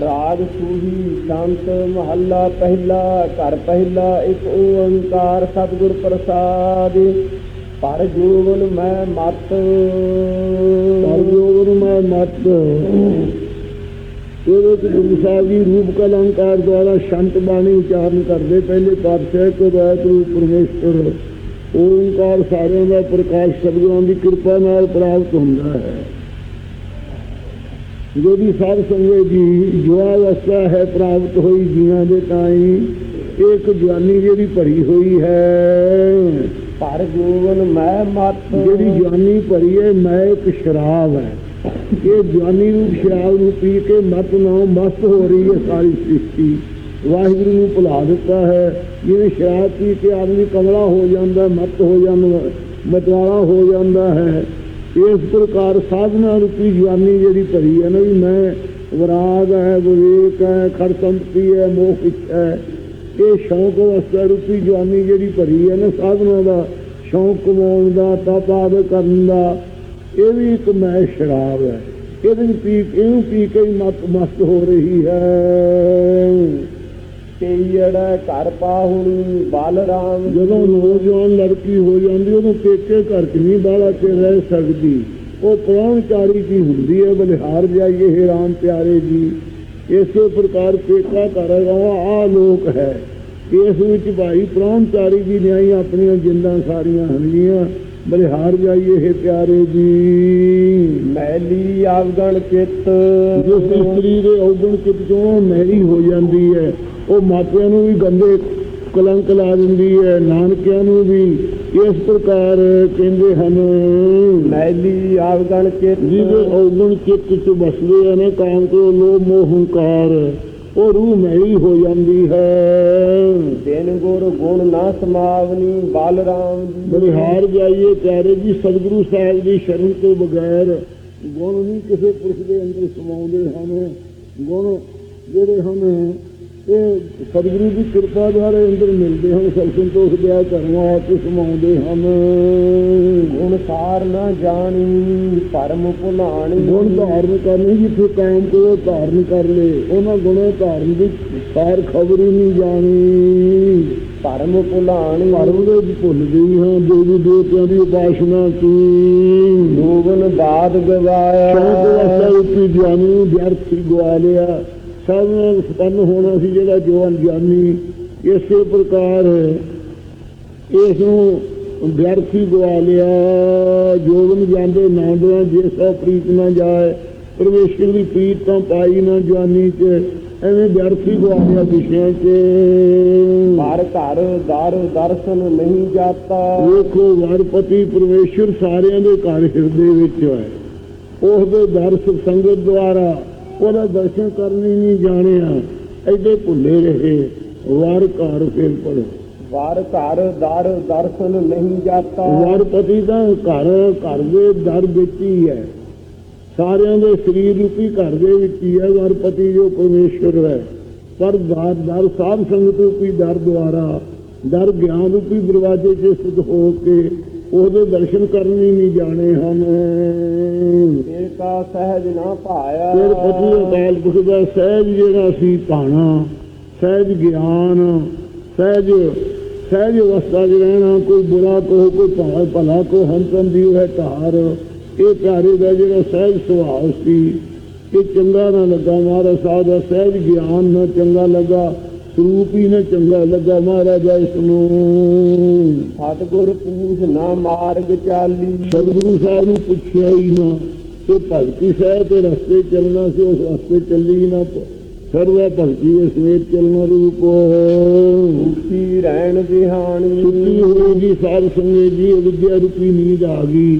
ਰਾਗ ਸੂਹੀ ਸੰਤ ਮਹੱਲਾ ਪਹਿਲਾ, ਘਰ ਪਹਿਲਾ, ਇੱਕ ਓੰਕਾਰ ਸਤਿਗੁਰ ਪ੍ਰਸਾਦ। ਪਰ ਜੀਵਨ ਮੈਂ ਮਤ। ਪਰਜੋਗਨ ਮੈਂ ਮਤ। ਇਹਦੇ ਵਿੱਚ ਗੁਰੂ ਸਾਹਿਬ ਜੀ ਰੂਪ ਕਲੰਕਾਰ ਦੁਆਰਾ ਸ਼ੰਤ ਬਾਣੀ ਉਚਾਰਨ ਕਰਦੇ ਪਹਿਲੇ ਪਾਤਸ਼ਾਹ ਕੋ ਰਾਇਤ ਰੂਪ ਪਰਮੇਸ਼ਰ। ਓੰਕਾਰ ਸਾਰਿਆਂ ਦਾ ਪ੍ਰਕਾਸ਼ ਸਤਿਗੁਰਾਂ ਦੀ ਕਿਰਪਾ ਨਾਲ ਪ੍ਰਾਪਤ ਹੁੰਦਾ ਹੈ। ਜਿਹੜੀ ਸਾਧ ਸੰਗਤ ਜੀ ਜੋ ਅਵਸਥਾ ਹੈ ਪ੍ਰਾਪਤ ਹੋਈ ਜੀਵਾਂ ਦੇ ਤਾਈ ਇੱਕ ਜਵਾਨੀ ਜਿਹੜੀ ਭਰੀ ਹੋਈ ਹੈ। ਪਰ ਜੀਵਨ ਮੈਂ ਮਤ ਜਿਹੜੀ ਜਵਾਨੀ ਭਰੀ ਹੈ ਮੈਂ ਇੱਕ ਸ਼ਰਾਬ ਹੈ। ਇਹ ਜਵਾਨੀ ਰੂਪ ਸ਼ਰਾਬ ਨੂੰ ਪੀ ਕੇ ਮਤ ਨਾਲ ਮਸਤ ਹੋ ਰਹੀ ਹੈ ਸਾਰੀ ਸ੍ਰਿਸ਼ਟੀ। ਵਾਹਿਗੁਰੂ ਨੂੰ ਭੁਲਾ ਦਿੱਤਾ ਹੈ। ਜਿਵੇਂ ਸ਼ਰਾਬ ਪੀ ਕੇ ਆਦਮੀ ਕਮਲਾ ਹੋ ਜਾਂਦਾ ਮਤ ਹੋ ਜਾਂਦਾ ਮਤਵਾਲਾ ਹੋ ਜਾਂਦਾ ਹੈ। ਇਸ ਪ੍ਰਕਾਰ ਸਾਧਨਾ ਰੂਪੀ ਜਵਾਨੀ ਜਿਹੜੀ ਭਰੀ ਹੈ ਨਾ ਵੀ ਮੈਂ ਵਿਰਾਗ ਹੈ, ਵਿਵੇਕ ਹੈ, ਖੜ ਸੰਪਤੀ ਹੈ, ਮੋਹ ਹੈ। ਇਹ ਸ਼ੌਂਕ ਅਵਸਥਾ ਰੂਪੀ ਜਵਾਨੀ ਜਿਹੜੀ ਭਰੀ ਹੈ ਨਾ, ਸਾਧਨਾ ਦਾ ਸ਼ੌਂਕ ਕਮਾਉਣ ਦਾ ਤਪ ਆਦਿ ਕਰਨ ਦਾ, ਇਹ ਵੀ ਇੱਕ ਮੈਂ ਸ਼ਰਾਬ ਹੈ। ਇਹਦੇ ਵਿੱਚ ਪੀ ਇਹਨੂੰ ਪੀ ਕੇ ਹੀ ਮਤ ਮਸਤ ਹੋ ਰਹੀ ਹੈ। ਤੇਈੜਾ ਘਰ ਪਾਹੁਣੀ ਬਲਰਾਮ। ਜਦੋਂ ਨੌਜਵਾਨ ਲੜਕੀ ਹੋ ਜਾਂਦੀ ਉਹਨੂੰ ਪੇਕੇ ਘਰ ਚ ਨਹੀਂ ਬਾਹਲਾ ਕੇ ਰਹਿ ਸਕਦੀ। ਉਹ ਪ੍ਰਾਹੁਣਚਾਰੀ ਕੀ ਹੁੰਦੀ ਹੈ ਬਲਿਹਾਰ ਜਾਈਏ ਹੇ ਰਾਮ ਪਿਆਰੇ ਜੀ। ਇਸੇ ਪ੍ਰਕਾਰ ਪੇਕਾ ਘਰ ਆ ਲੋਕ ਹੈ। ਇਸ ਵਿੱਚ ਭਾਈ ਪ੍ਰਾਹੁਣਚਾਰੀ ਦੀ ਨਿਆਈ ਆਪਣੀਆਂ ਜਿੰਦਾਂ ਸਾਰੀਆਂ ਹੰਗੀਆਂ। ਬਲਿਹਾਰ ਜਾਈਏ ਹੇ ਪਿਆਰੇ ਜੀ। ਮੈਲੀ ਆਵਗਣ ਚਿੱਤ। ਜਿਸ ਇਸਤਰੀ ਦੇ ਔਗਣ ਚਿੱਤ ਚੋਂ ਮੈਲੀ ਹੋ ਜਾਂਦੀ ਹੈ। ਉਹ ਮਾਪਿਆਂ ਨੂੰ ਵੀ ਗੰਦੇ ਕਲੰਕ ਲਾ ਦਿੰਦੀ ਹੈ ਨਾਨਕਿਆਂ ਨੂੰ ਵੀ। ਇਸ ਪ੍ਰਕਾਰ ਕਹਿੰਦੇ ਹਨ। ਮੈਲੀ ਆਵਗਣ ਚਿੱਤ। ਜਿਹਦੇ ਔਗਣ ਚਿੱਤ ਚ ਬਸਦੇ ਹਨ ਕਾਮ ਕੋ ਲੋਭ ਮੋਹ ਹੰਕਾਰ। ਉਹ ਰੂਹ ਮੈਲੀ ਹੋ ਜਾਂਦੀ ਹੈ। ਦਿਨ ਗੁਰ ਗੁਣ ਨਾ ਸਮਾਵਨੀ ਬਲਰਾਮ ਜੀ। ਬਲਿਹਾਰ ਜਾਈਏ ਪਿਆਰੇ ਜੀ ਸਤਿਗੁਰੂ ਸਾਹਿਬ ਦੀ ਸ਼ਰਨ ਤੋਂ ਬਗੈਰ। ਗੁਣ ਨਹੀਂ ਕਿਸੇ ਪੁਰਸ਼ ਦੇ ਅੰਦਰ ਸਮਾਉਂਦੇ ਹਨ। ਗੁਣ ਜਿਹੜੇ ਹਨ ਇਹ ਸਤਿਗੁਰੂ ਦੀ ਕਿਰਪਾ ਦੁਆਰਾ ਅੰਦਰ ਮਿਲਦੇ ਹਨ ਸੰਤੋਖ ਦਿਆ ਕਰਵਾ ਆਪ ਸਮਾਉਂਦੇ ਹਨ। ਗੁਣ ਸਾਰ ਨਾ ਜਾਣੀ ਪਰਮ ਭੁਲਾਣੀ। ਗੁਣ ਧਾਰਨ ਕਰਨੀ ਜਿੱਥੇ ਕਾਇਮ ਕੋ ਧਾਰਨ ਕਰ ਲੇ। ਉਹਨਾਂ ਗੁਣਾਂ ਧਾਰਨ ਦੀ ਸਾਰ ਖਬਰ ਹੀ ਨਹੀਂ ਜਾਣੀ। ਪਰਮ ਭੁਲਾਣੀ। ਪਰਮ ਦੇ ਭੁੱਲ ਗਈ ਹਾਂ ਦੇਵੀ ਦੇਵਤਿਆਂ ਦੀ ਉਪਾਸਨਾ ਕੀ। ਜੋਗਨ ਬਾਦ ਗਵਾਇਆ। ਸ਼ੌਕ ਵਾਸਤਾ ਰੂਪੀ ਗਿਆਨੀ ਵਿਅਰਥ ਹੀ ਗਵਾ ਲਿਆ। ਸਭ ਨੂੰ ਸਪੰਨ ਹੋਣਾ ਸੀ ਜਿਹੜਾ ਜਵਾਨ ਗਿਆਨੀ ਇਸੇ ਪ੍ਰਕਾਰ ਇਸ ਨੂੰ ਵਿਅਰਥ ਗਵਾ ਲਿਆ। ਜੋਗਨ ਜਾਂਦੇ ਨਾਂਦਿਆਂ ਜੇ ਸੋ ਪ੍ਰੀਤ ਨਾ ਜਾਏ ਪਰਮੇਸ਼ਰ ਦੀ ਪ੍ਰੀਤ ਤਾਂ ਪਾਈ ਨਾ ਜਵਾਨੀ ਚ ਐਵੇਂ ਵਿਅਰਥ ਗਵਾ ਲਿਆ ਵਿਸ਼ਿਆਂ ਚ। ਪਰ ਘਰ ਦਰ ਦਰਸ਼ਨ ਨਹੀਂ ਜਾਤਾ। ਵੇਖੋ ਵਰਪਤੀ ਪਰਮੇਸ਼ਰ ਸਾਰਿਆਂ ਦੇ ਘਰ ਹਿਰਦੇ ਵਿੱਚ ਹੈ। ਉਸ ਦੇ ਦਰਸ ਸੰਗਤ ਦੁਆਰਾ ਉਹਦਾ ਦਰਸ਼ਨ ਕਰਨੀ ਨਹੀਂ ਜਾਣਿਆ ਐਡੇ ਭੁੱਲੇ ਰਹੇ। ਵਾਰ ਘਰ ਫਿਰ ਪੜੋ ਵਾਰ ਘਰ ਦਰ ਦਰਸ਼ਨ ਨਹੀਂ ਜਾਤਾ। ਵਰਪਤੀ ਦਾ ਘਰ ਘਰ ਦੇ ਦਰ ਵਿੱਚ ਹੀ ਹੈ। ਸਾਰਿਆਂ ਦੇ ਸਰੀਰ ਰੂਪੀ ਘਰ ਦੇ ਵਿੱਚ ਹੀ ਹੈ। ਵਰਪਤੀ ਜੋ ਪਰਮੇਸ਼ਰ ਹੈ। ਪਰ ਦਰ ਦਰ ਸਾਧ ਸੰਗਤ ਰੂਪੀ ਦਰ ਦੁਆਰਾ ਦਰ ਗਿਆਨ ਰੂਪੀ ਦਰਵਾਜ਼ੇ 'ਚ ਸਿੱਧ ਹੋ ਕੇ ਉਹਦੇ ਦਰਸ਼ਨ ਕਰਨੇ ਨਹੀਂ ਜਾਣੇ ਹਨ। ਫਿਰ ਕਾ ਸਹਿਜ ਨਾ ਭਾਇਆ। ਫਿਰ ਪਤੀ ਅਕਾਲ ਪੁਰਖ ਦਾ ਸਹਿਜ ਜਿਹੜਾ ਸੀ ਭਾਣਾ ਸਹਿਜ ਗਿਆਨ ਸਹਿਜ ਸਹਿਜ ਅਵਸਥਾ 'ਚ ਰਹਿਣਾ ਕੋਈ ਬੁਰਾ ਕੋ ਕੋਈ ਭਲਾ ਭਲਾ ਕੋ ਹੰਤਨ ਦੀ ਹੈ ਧਾਰ ਇਹ ਪਿਆਰੇ ਦਾ ਜਿਹੜਾ ਸਹਿਜ ਸੁਭਾਅ ਸੀ ਇਹ ਚੰਗਾ ਨਾ ਲੱਗਾ ਮਹਾਰਾਜ ਸਾਹਿਬ ਦਾ ਸਹਿਜ ਗਿਆਨ ਨਾ ਚੰਗਾ ਲੱਗਾ। ਸਰੂਪ ਹੀ ਨਾ ਚੰਗਾ ਲੱਗਾ ਮਹਾਰਾਜਾ ਇਸ ਨੂੰ ਸਤਿਗੁਰ ਪੂਛ ਨਾ ਮਾਰਗ ਚਾਲੀ। ਸਤਿਗੁਰੂ ਸਾਹਿਬ ਨੂੰ ਪੁੱਛਿਆ ਹੀ ਨਾ ਤੇ ਭਗਤੀ ਸਾਹਿਬ ਤੇ ਰਸਤੇ ਚੱਲਣਾ ਸੀ ਉਸ ਰਸਤੇ ਚੱਲੀ ਨਾ ਸਰਵਾ ਭਗਤੀ ਦੇ ਸਮੇਤ ਚੱਲਣਾ ਰੂਪ। ਸੁਖੀ ਰਹਿਣ ਦਿਹਾਣੀ। ਸੁੱਤੀ ਹੋਈ ਦੀ ਸਾਧ ਸੰਗਤ ਜੀ ਵਿਦਿਆ ਰੂਪੀ ਨੀਂਦ ਆ ਗਈ।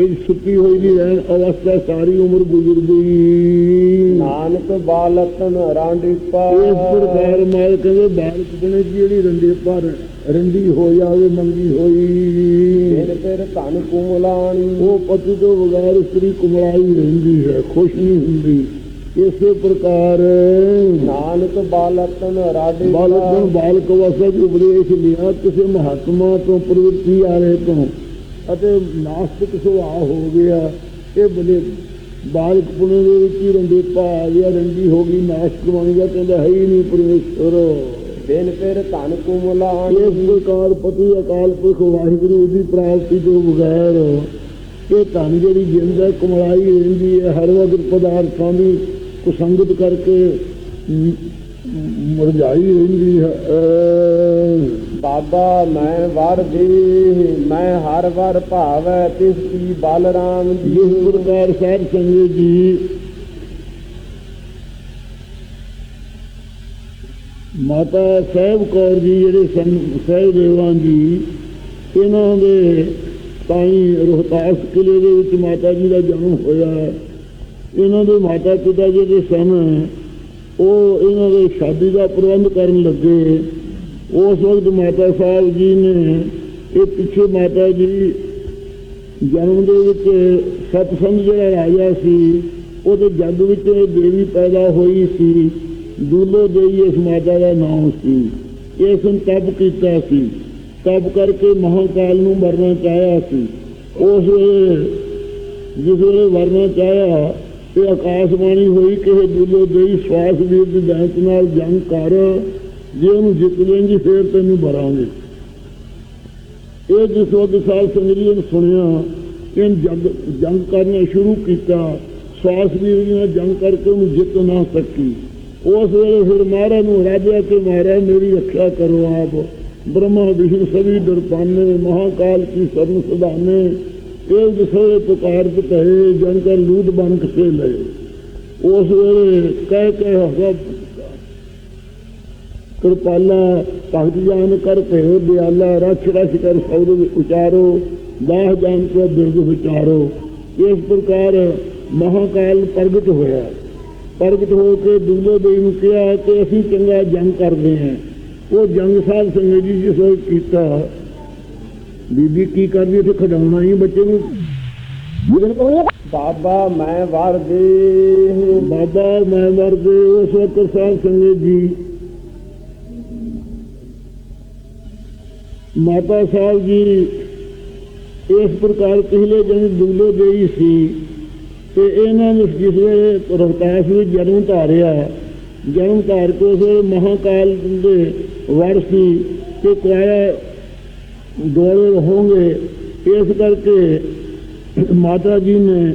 ਇਹ ਸੁੱਤੀ ਹੋਈ ਦੀ ਰਹਿਣ ਅਵਸਥਾ ਸਾਰੀ ਉਮਰ ਗੁਜ਼ਰ ਗਈ ਨਾਨਕ ਬਾਲਤਨ ਰਾਂਡੀਪਾ ਇਸ ਪ੍ਰਕਾਰ ਮਾਲ ਕਹਿੰਦੇ ਬਾਲਕ ਬਣੇ ਜਿਹੜੀ ਰੰਡੀ ਪਰ ਰੰਡੀ ਹੋ ਜਾਵੇ ਮੰਗੀ ਹੋਈ। ਫਿਰ ਫਿਰ ਧਨ ਕੁਮਲਾਣੀ। ਉਹ ਪਤੀ ਤੋਂ ਬਗੈਰ ਇਸਤਰੀ ਕੁਮਲਾਈ ਰਹਿੰਦੀ ਹੈ ਖੁਸ਼ ਨਹੀਂ ਹੁੰਦੀ। ਇਸੇ ਪ੍ਰਕਾਰ ਨਾਨਕ ਬਾਲਤਨ ਰਾਡੀ ਬਾਲਕ ਨੂੰ ਬਾਲਕ ਚ ਉਪਦੇਸ਼ ਲਿਆ ਕਿਸੇ ਮਹਾਤਮਾ ਤੋਂ ਪ੍ਰਵਿਰਤੀ ਆ ਰਹੇ ਤੋਂ। ਅਤੇ ਨਾਸਤਿਕ ਸੁਭਾਅ ਹੋ ਗਿਆ। ਇਹ ਬਲੇ ਬਾਲਕ ਪੁਣੇ ਦੇ ਵਿੱਚ ਹੀ ਰੰਗੇਪਾ ਆ ਗਿਆ ਰੰਗੀ ਹੋ ਗਈ ਨਾਸ਼ਕ ਬਣ ਗਿਆ ਕਹਿੰਦਾ ਹੈ ਹੀ ਨਹੀਂ ਪਰਮੇਸ਼ਵਰ। ਬਿਨ ਫਿਰ ਧਨ ਕੁਮਲਾਨ ਇਸ ਪ੍ਰਕਾਰ ਪਤੀ ਅਕਾਲ ਪੁਰਖ ਵਾਹਿਗੁਰੂ ਦੀ ਪ੍ਰਾਪਤੀ ਤੋਂ ਬਗੈਰ ਇਹ ਧਨ ਜਿਹੜੀ ਜਿੰਦ ਹੈ ਕਮਲਾਈ ਰਹਿੰਦੀ ਹੈ ਹਰ ਵਕਤ ਪਦਾਰਥਾਂ ਦੀ ਕੁਸੰਗਤ ਕਰਕੇ ਮੁਰਝਾਈ ਰਹਿੰਦੀ ਹੈ। ਬਾਬਾ ਮੈਂ ਵਰ ਦੀ ਮੈਂ ਹਰ ਵਰ ਭਾਵੈ ਤਿਸ ਕੀ ਬਲਰਾਮ ਜੀ। ਪ੍ਰਕਾਰ ਸਾਧ ਸੰਗਤ ਜੀ। ਮਾਤਾ ਸਾਹਿਬ ਕੌਰ ਜੀ ਜਿਹੜੇ ਸਨ ਸਹਿਬ ਦੇਵਾਂ ਜੀ ਇਹਨਾਂ ਦੇ ਤਾਈ ਰੋਹਤਾਸ ਕਿਲੇ ਦੇ ਵਿੱਚ ਮਾਤਾ ਜੀ ਦਾ ਜਨਮ ਹੋਇਆ। ਇਹਨਾਂ ਦੇ ਮਾਤਾ ਪਿਤਾ ਜਿਹੜੇ ਸਨ ਉਹ ਇਹਨਾਂ ਦੇ ਸ਼ਾਦੀ ਦਾ ਪ੍ਰਬੰਧ ਕਰਨ ਲੱਗੇ। ਉਸ ਵਕਤ ਮਾਤਾ ਸਾਹਿਬ ਜੀ ਨੇ ਇਹ ਪਿੱਛੇ ਮਾਤਾ ਜੀ ਜਨਮ ਦੇ ਵਿੱਚ ਸਤਸੰਗ ਜਿਹੜਾ ਰਾਜਾ ਸੀ ਉਹਦੇ ਜੱਗ ਵਿੱਚ ਇਹ ਦੇਵੀ ਪੈਦਾ ਹੋਈ ਸੀ। ਦੂਲੋ ਦੇਈ ਇਸ ਮਾਤਾ ਦਾ ਨਾਮ ਸੀ। ਇਸ ਨੂੰ ਤਪ ਕੀਤਾ ਸੀ। ਤਪ ਕਰਕੇ ਮਹਾਕਾਲ ਨੂੰ ਮਰਨਾ ਚਾਹਿਆ ਸੀ। ਉਸ ਵੇਲੇ ਜਿਸ ਵੇਲੇ ਵਰਨਾ ਚਾਹਿਆ ਤੇ ਆਕਾਸ਼ਬਾਣੀ ਹੋਈ ਕਿ ਇਹ ਦੂਲੋ ਦੇਈ ਸਵਾਸ ਵੀਰ ਦੀ ਦੈਂਤ ਨਾਲ ਜੰਗ ਕਰ, ਜੇ ਉਹਨੂੰ ਜਿੱਤ ਲੇਂਗੀ ਫੇਰ ਤੈਨੂੰ ਭਰਾਂਗੇ ਇਹ ਜਿਸ ਵਕਤ ਸਾਲ ਸੰਗਰੀਏ ਨੇ ਸੁਣਿਆ ਇਹ ਜੰਗ ਜੰਗ ਕਰਨਾ ਸ਼ੁਰੂ ਕੀਤਾ ਸਵਾਸ ਵੀ ਨੇ ਜੰਗ ਕਰਕੇ ਉਹਨੂੰ ਜਿੱਤ ਨਾ ਸਕੀ। ਉਸ ਵੇਲੇ ਫਿਰ ਮਹਾਰਾਜ ਨੂੰ ਰਾਜਿਆ ਕਿ, ਮਹਾਰਾਜ, ਮੇਰੀ ਰੱਖਿਆ ਕਰੋ ਆਪ। ਬ੍ਰਹਮਾ, ਵਿਸ਼ਨੂੰ ਸਭੀ ਦਰਪਾਨੇ, ਮਹਾਕਾਲ ਕੀ ਸਰਨ ਸੁਧਾਨੇ। ਇਹ ਜਿਸੇ ਪੁਕਾਰਤ ਕਹੇ ਜਨ ਕਰ ਲੂਟ ਬਨ ਕਸੇ ਲਏ ਉਸ ਵੇਲੇ ਕਹਿ ਕੇ ਹਵਾ ਕਿਰਪਾਲਾ ਭਗਤ ਜਾਨ ਕਰ ਭਇਓ ਦਿਆਲਾ ਰਛ ਰਛ ਕਰ ਸ਼ਬਦ ਉਚਾਰੋ ਬਾਹ ਜਾਨ ਕੋ ਬਿਰਦ ਵਿਚਾਰੋ ਇਸ ਪ੍ਰਕਾਰ ਮਹਾਕਾਲ ਪ੍ਰਗਟ ਹੋਇਆ ਪ੍ਰਗਟ ਹੋ ਕੇ ਦੂਲੇ ਦੇਵ ਨੂੰ ਕਿਹਾ ਕਿ ਅਸੀਂ ਚੰਗਾ ਜੰਗ ਕਰਦੇ ਹਾਂ ਉਹ ਜੰਗ ਸਾਹਿਬ ਸੰਗਤ ਜੀ ਜਿਸ ਵਕਤ ਕੀਤਾ ਬੀਬੀ ਕੀ ਕਰਦੀ ਇੱਥੇ ਖਡਾਉਣਾ ਹੀ ਬੱਚੇ ਨੂੰ। ਜਿਹਦੇ ਕੋਲ ਬਾਬਾ ਮੈਂ ਵਰ ਦੇ ਬਾਬਾ ਮੈਂ ਮਰਦੇ ਉਸ ਵਕਤ ਸਾਹਿਬ ਸੰਗਤ ਜੀ। ਮਾਤਾ ਸਾਹਿਬ ਜੀ ਇਸ ਪ੍ਰਕਾਰ ਪਹਿਲੇ ਜਨ ਦੂਲੇ ਦੇਈ ਸੀ ਤੇ ਇਹਨਾਂ ਨੇ ਜਿਸ ਵੇਲੇ ਰਹਤਾਸ ਵਿੱਚ ਜਨਮ ਧਾਰਿਆ ਜਨਮ ਧਾਰ ਕੇ ਉਸ ਮਹਾਕਾਲ ਦੇ ਵਰ ਸੀ ਕਿ ਕੁਆਇਆ ਦੋਲੇ ਰਹੋਗੇ ਇਸ ਕਰਕੇ ਮਾਤਾ ਜੀ ਨੇ